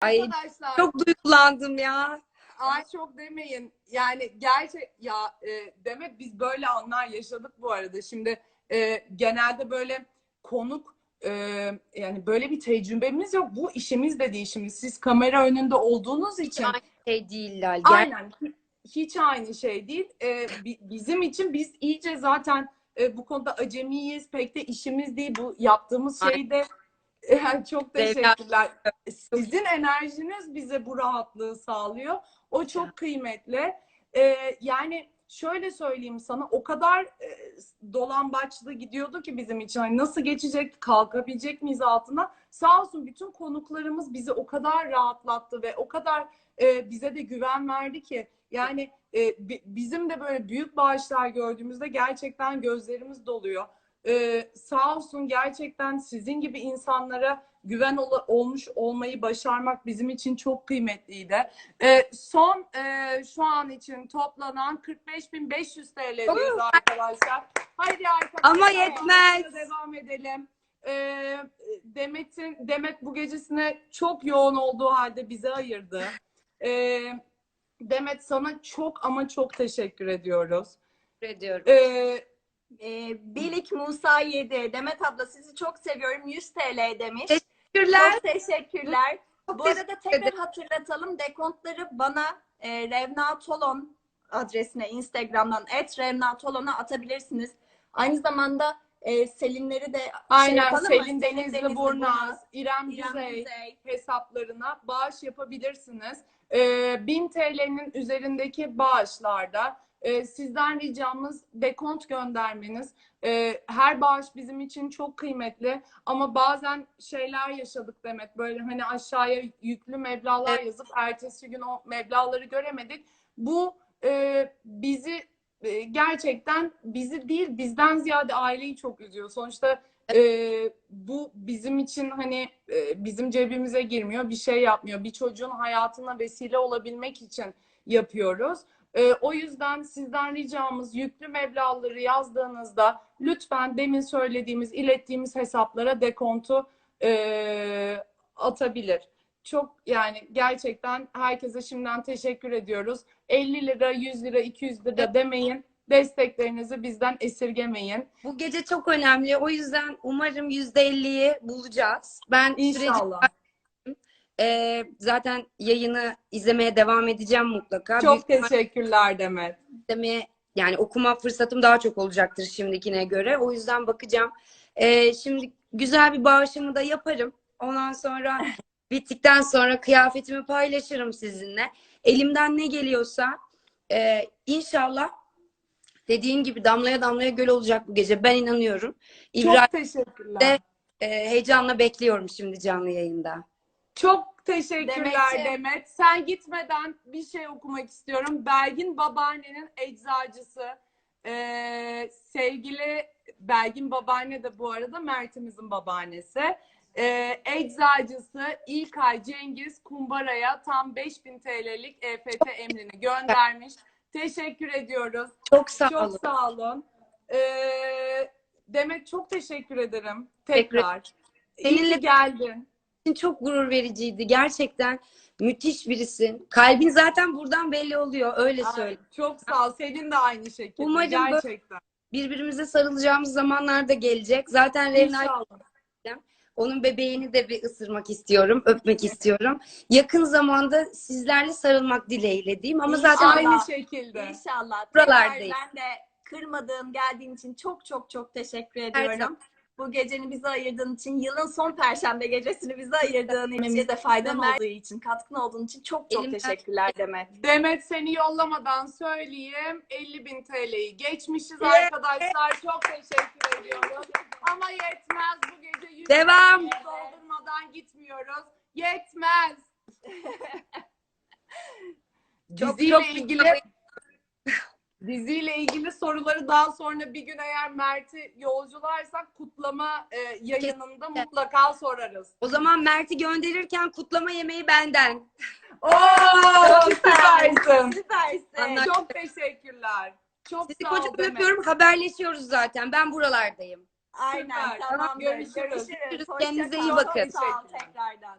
Ay Arkadaşlar çok duygulandım ya. ay çok demeyin. Yani gerçek ya e, Demet biz böyle anlar yaşadık bu arada. Şimdi e, genelde böyle konuk e, yani böyle bir tecrübemiz yok. Bu işimiz de değil şimdi. Siz kamera önünde olduğunuz için Aynı şey değiller. Gel- aynen hiç aynı şey değil. E, bi- bizim için biz iyice zaten e, bu konuda acemiyiz. Pek de işimiz değil. Bu yaptığımız Aynen. şeyde e, çok teşekkürler. Sizin enerjiniz bize bu rahatlığı sağlıyor. O çok kıymetli. Ee, yani şöyle söyleyeyim sana o kadar e, dolambaçlı gidiyordu ki bizim için. Hani nasıl geçecek, kalkabilecek miyiz altına? Sağ olsun bütün konuklarımız bizi o kadar rahatlattı ve o kadar e, bize de güven verdi ki. Yani e, bi- bizim de böyle büyük bağışlar gördüğümüzde gerçekten gözlerimiz doluyor. Ee, sağ olsun gerçekten sizin gibi insanlara güven ol- olmuş olmayı başarmak bizim için çok kıymetliydi. Ee, son e, şu an için toplanan 45.500 TL'deyiz arkadaşlar. Haydi arkadaşlar. Ama yetmez. Devam edelim. Ee, Demet'in Demet bu gecesine çok yoğun olduğu halde bize ayırdı. Ee, Demet sana çok ama çok teşekkür ediyoruz. Teşekkür ediyorum. Ee, Ee, Bilik Musa 7. Demet abla sizi çok seviyorum. 100 TL demiş. Teşekkürler. Çok teşekkürler. Çok Bu teşekkür arada tekrar ederim. hatırlatalım. Dekontları bana e, Revna Tolon adresine Instagram'dan et Revna Tolon'a atabilirsiniz. Aynı zamanda e, Selinleri de şey Aynen mı? Selin Denizli Denizli Burnaz, İrem İrem Güzey Güzey. hesaplarına bağış yapabilirsiniz. Ee, 1000 TL'nin üzerindeki bağışlarda e, sizden ricamız dekont göndermeniz. Ee, her bağış bizim için çok kıymetli ama bazen şeyler yaşadık Demet böyle hani aşağıya yüklü meblağlar Evet. yazıp ertesi gün o meblağları göremedik. Bu e, bizi e, gerçekten bizi değil bizden ziyade aileyi çok üzüyor. Sonuçta e, bu bizim için hani e, bizim cebimize girmiyor, bir şey yapmıyor. Bir çocuğun hayatına vesile olabilmek için yapıyoruz. E, o yüzden sizden ricamız yüklü meblağları yazdığınızda lütfen demin söylediğimiz, ilettiğimiz hesaplara dekontu e, atabilir. Çok yani gerçekten herkese şimdiden teşekkür ediyoruz. 50 lira, 100 lira, 200 lira demeyin. Desteklerinizi bizden esirgemeyin. Bu gece çok önemli. O yüzden umarım %50'yi bulacağız. Ben süreci İnşallah. E, zaten yayını izlemeye devam edeceğim mutlaka. Çok Büyük teşekkürler Demet. izlemeye yani okuma fırsatım daha çok olacaktır şimdikine göre. O yüzden bakacağım. E, şimdi güzel bir bağışımı da yaparım. Ondan sonra bittikten sonra kıyafetimi paylaşırım sizinle. Elimden ne geliyorsa e, inşallah dediğin gibi damlaya damlaya göl olacak bu gece. Ben inanıyorum. İbrahim Çok teşekkürler. de- e, heyecanla bekliyorum şimdi canlı yayında. Çok teşekkürler Demetciğim. Demet. Sen gitmeden bir şey okumak istiyorum. Belgin babaannenin eczacısı. Ee, sevgili Belgin babaanne de bu arada Mert'imizin babaannesi. Ee, eczacısı İlkay Cengiz Kumbara'ya tam 5000 TL'lik EFT emrini göndermiş. Teşekkür ediyoruz. Çok sağ Çok olun. sağ olun. Ee, Demet çok teşekkür ederim. Tekrar. İyi Seninle- ki geldin. Çok gurur vericiydi. Gerçekten müthiş birisin. Kalbin zaten buradan belli oluyor. Öyle Ay, söyle. Çok sağ ol. Senin de aynı şekilde. Umarım Gerçekten. Birbirimize sarılacağımız zamanlar da gelecek. Zaten Revna onun bebeğini de bir ısırmak istiyorum, öpmek istiyorum. Yakın zamanda sizlerle sarılmak dileğiyle diyeyim ama zaten. Aynı şekilde. İnşallah. Buralardayız. Ben de kırmadığın, geldiğin için çok çok çok teşekkür Her ediyorum. Bu geceni bize ayırdığın için, yılın son perşembe gecesini bize ayırdığın için, bize de faydan olduğu için, katkın olduğun için çok çok Elimden- teşekkürler Demet. Demet seni yollamadan söyleyeyim. 50 bin TL'yi geçmişiz Evet. arkadaşlar. Çok teşekkür ediyoruz. Ama yetmez. Bu gece 100 Devam. Doldurmadan gitmiyoruz. Yetmez. çok Diziyle çok ilgili diziyle ilgili soruları daha sonra bir gün eğer Mert'i yolcularsak kutlama e, yayınında mutlaka sorarız. O zaman Mert'i gönderirken kutlama yemeği benden. Oo, Süper. süpersin. Süpersin. Çok teşekkürler. Çok Sizi sağ ol kocaman öpüyorum. Haberleşiyoruz zaten. Ben buralardayım. Aynen. Süper. Tamam. Görüşürüz. Görüşürüz. Hoşça Kendinize iyi bakın. Sağ ol tekrardan.